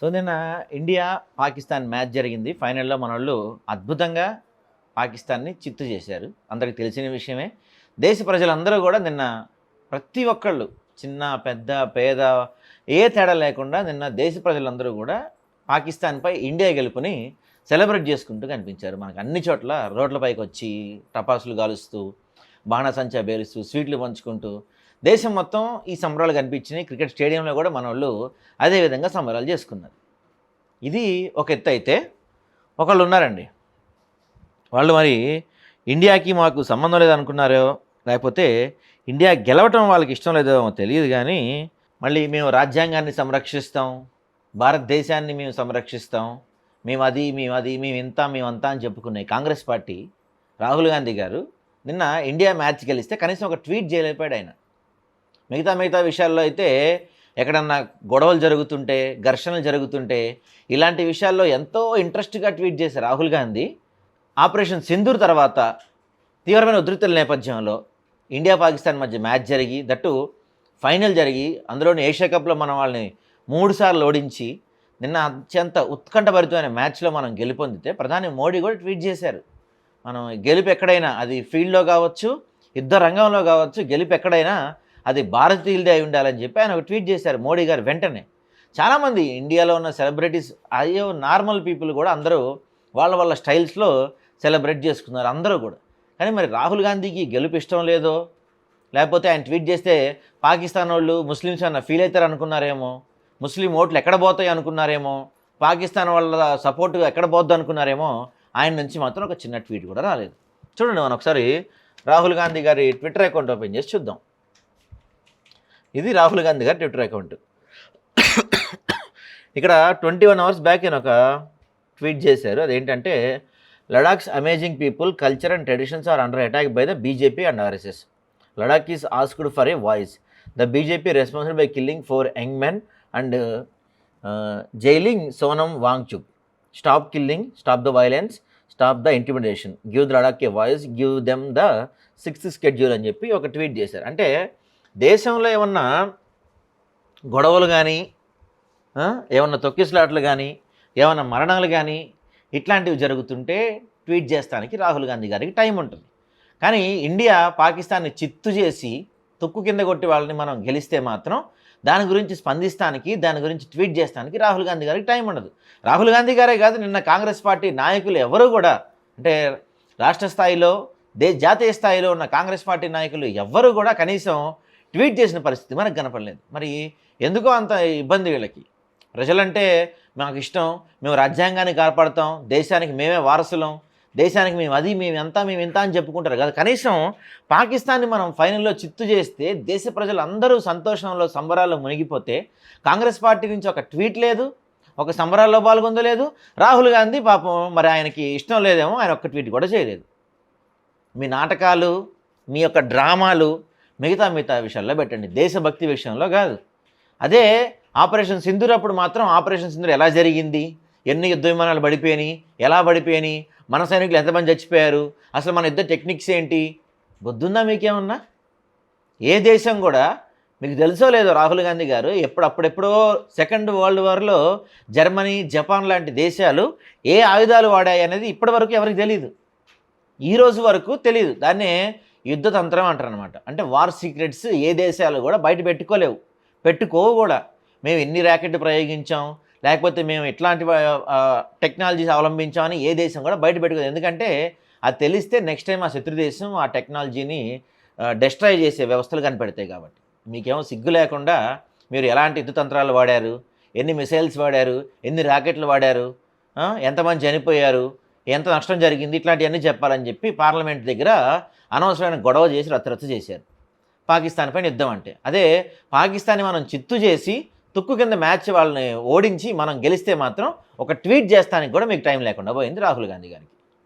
So నిన్న India Pakistan match జరిగింది. ఫైనల్లో మన వాళ్ళు అద్భుతంగా పాకిస్తాన్ని చిత్తు చేశారు. అందరికి తెలిసిన విషయమే. దేశ ప్రజలందరూ కూడా నిన్న ప్రతి ఒక్కళ్ళు చిన్న పెద్ద పేద ఏ తేడా లేకుండా నిన్న దేశ ప్రజలందరూ కూడా పాకిస్తాన్పై ఇండియా గెలుపుని సెలబ్రేట్ చేసుకుంటూ కనిపించారు. మనకు అన్ని చోట్ల రోడ్లపైకి వచ్చి టపాసులు కాలుస్తూ బాణసంచా బేరుస్తూ స్వీట్లు పంచుకుంటూ దేశం మొత్తం ఈ సంబరాలు కనిపించినాయి. క్రికెట్ స్టేడియంలో కూడా మన వాళ్ళు అదేవిధంగా సంబరాలు చేసుకున్నారు. ఇది ఒక ఎత్తు అయితే ఒకళ్ళు ఉన్నారండి. వాళ్ళు మరి ఇండియాకి మాకు సంబంధం లేదనుకున్నారో లేకపోతే ఇండియా గెలవటం వాళ్ళకి ఇష్టం లేదో తెలియదు కానీ మళ్ళీ మేము రాజ్యాంగాన్ని సంరక్షిస్తాం భారతదేశాన్ని మేము సంరక్షిస్తాం మేము అది మేము అది మేము ఇంత మేము అంతా అని చెప్పుకునే కాంగ్రెస్ పార్టీ రాహుల్ గాంధీ గారు నిన్న ఇండియా మ్యాచ్ గెలిస్తే కనీసం ఒక ట్వీట్ చేయలేపాడు ఆయన. మిగతా మిగతా విషయాల్లో అయితే ఎక్కడన్నా గొడవలు జరుగుతుంటే ఘర్షణలు జరుగుతుంటే ఇలాంటి విషయాల్లో ఎంతో ఇంట్రెస్ట్గా ట్వీట్ చేశారు రాహుల్ గాంధీ. ఆపరేషన్ సింధూర్ తర్వాత తీవ్రమైన ఉధృతుల నేపథ్యంలో ఇండియా పాకిస్తాన్ మధ్య మ్యాచ్ జరిగి దట్టు ఫైనల్ జరిగి అందులోని ఏషియా కప్లో మనం వాళ్ళని మూడుసార్లు ఓడించి నిన్న అత్యంత ఉత్కంఠభరితమైన మ్యాచ్లో మనం గెలుపొందితే ప్రధాని మోడీ కూడా ట్వీట్ చేశారు. మనం గెలుపు ఎక్కడైనా అది ఫీల్డ్లో కావచ్చు యుద్ధ రంగంలో కావచ్చు గెలుపు ఎక్కడైనా అది భారతీయులదే అయి ఉండాలని చెప్పి ఆయన ఒక ట్వీట్ చేశారు మోడీ గారు వెంటనే. చాలామంది ఇండియాలో ఉన్న సెలబ్రిటీస్ అయ్యో నార్మల్ పీపుల్ కూడా అందరూ వాళ్ళ వాళ్ళ స్టైల్స్లో సెలబ్రేట్ చేసుకున్నారు అందరూ కూడా. కానీ మరి రాహుల్ గాంధీకి గెలుపు ఇష్టం లేదో లేకపోతే ఆయన ట్వీట్ చేస్తే పాకిస్తాన్ వాళ్ళు ముస్లిమ్స్ అన్న ఫీల్ అవుతారు అనుకున్నారేమో ముస్లిం ఓట్లు ఎక్కడ పోతాయి అనుకున్నారేమో పాకిస్తాన్ వాళ్ళ సపోర్ట్ ఎక్కడ పోద్దు అనుకున్నారేమో ఆయన నుంచి మాత్రం ఒక చిన్న ట్వీట్ కూడా రాలేదు. చూడండి మనం ఒకసారి రాహుల్ గాంధీ గారి ట్విట్టర్ అకౌంట్ ఓపెన్ చేసి చూద్దాం. ఇది రాహుల్ గాంధీ గారి ట్విట్టర్ అకౌంట్. ఇక్కడ ట్వంటీ వన్ అవర్స్ బ్యాక్ ఈయన ఒక ట్వీట్ చేశారు. అదేంటంటే Ladakh's amazing people culture and traditions are under attack by the BJP and RSS Ladakh is asked for a voice the BJP responsible by killing four young men and jailing Sonam Wangchuk stop killing stop the violence stop the intimidation give the Ladakh a voice give them the sixth schedule అని చెప్పి ఒక tweet చేశారు. అంటే దేశంలో ఏమన్నా గొడవలు కానీ ఏమన్నా తొక్కిసలాట్లు కానీ ఏమన్నా మరణాలు కానీ ఇట్లాంటివి జరుగుతుంటే ట్వీట్ చేస్తానికి రాహుల్ గాంధీ గారికి టైం ఉంటుంది. కానీ ఇండియా పాకిస్తాన్ని చిత్తు చేసి తొక్కు కింద కొట్టి వాళ్ళని మనం గెలిస్తే మాత్రం దాని గురించి స్పందిస్తానికి దాని గురించి ట్వీట్ చేస్తానికి రాహుల్ గాంధీ గారికి టైం ఉండదు. రాహుల్ గాంధీ గారే కాదు నిన్న కాంగ్రెస్ పార్టీ నాయకులు ఎవరు కూడా అంటే రాష్ట్ర స్థాయిలో దే జాతీయ స్థాయిలో ఉన్న కాంగ్రెస్ పార్టీ నాయకులు ఎవ్వరూ కూడా కనీసం ట్వీట్ చేసిన పరిస్థితి మనకు కనపడలేదు. మరి ఎందుకో అంత ఇబ్బంది వీళ్ళకి? ప్రజలంటే మాకు ఇష్టం మేము రాజ్యాంగాన్ని కాపాడుతాం దేశానికి మేమే వారసులం దేశానికి మేము అది మేము ఎంత మేము ఇంత అని చెప్పుకుంటారు కదా. కనీసం పాకిస్తాన్ని మనం ఫైనల్లో చిత్తు చేస్తే దేశ ప్రజలు అందరూ సంతోషంలో సంబరాల్లో మునిగిపోతే కాంగ్రెస్ పార్టీ నుంచి ఒక ట్వీట్ లేదు ఒక సంబరాల్లో పాల్గొందలేదు రాహుల్ గాంధీ పాపం మరి ఆయనకి ఇష్టం లేదేమో ఆయన ఒక్క ట్వీట్ కూడా చేయలేదు. మీ నాటకాలు మీ యొక్క డ్రామాలు మిగతా మిగతా విషయాల్లో పెట్టండి. దేశభక్తి విషయంలో కాదు. అదే ఆపరేషన్ సింధూర్ అప్పుడు మాత్రం ఆపరేషన్ సింధూర్ ఎలా జరిగింది? ఎన్ని యుద్ధ విమానాలు పడిపోయినాయి ఎలా పడిపోయినాయి మన సైనికులు ఎంతమంది చచ్చిపోయారు? అసలు మన యుద్ధ టెక్నిక్స్ ఏంటి? బొద్దుందా మీకేమన్నా? ఏ దేశం కూడా మీకు తెలుసో లేదో రాహుల్ గాంధీ గారు ఎప్పుడు అప్పుడెప్పుడో సెకండ్ వరల్డ్ వార్లో జర్మనీ జపాన్ లాంటి దేశాలు ఏ ఆయుధాలు వాడాయి అనేది ఇప్పటివరకు ఎవరికి తెలియదు ఈ రోజు వరకు తెలియదు దాన్నే యుద్ధ తంత్రం అంటారు అనమాట అంటే వార్ సీక్రెట్స్ ఏ దేశాలు కూడా బయట పెట్టుకోలేవు. పెట్టుకోవు కూడా. మేము ఎన్ని ర్యాకెట్ ప్రయోగించాం? లేకపోతే మేము ఎట్లాంటి టెక్నాలజీస్ అవలంబించామని ఏ దేశం కూడా బయట పెట్టుకోదు ఎందుకంటే అది తెలిస్తే నెక్స్ట్ టైం ఆ శత్రు దేశం ఆ టెక్నాలజీని డెస్ట్రాయ్ చేసే వ్యవస్థలు కనిపెడతాయి కాబట్టి. మీకేమో సిగ్గు లేకుండా మీరు ఎలాంటి యుద్ధ తంత్రాలు వాడారు? ఎన్ని మిసైల్స్ వాడారు? ఎన్ని రాకెట్లు వాడారు? ఎంతమంది చనిపోయారు? ఎంత నష్టం జరిగింది ఇట్లాంటివన్నీ చెప్పాలని చెప్పి పార్లమెంట్ దగ్గర అనవసరమైన గొడవ చేసి రచ్చరచ్చ చేశారు. పాకిస్తాన్ పైన యుద్ధం అంటే. అదే పాకిస్తాన్ని మనం చిత్తు చేసి తుక్కు కింద మ్యాచ్ వాళ్ళని ఓడించి మనం గెలిస్తే మాత్రం ఒక ట్వీట్ చేస్తానికి కూడా మీకు టైం లేకుండా పోయింది రాహుల్ గాంధీ గారికి.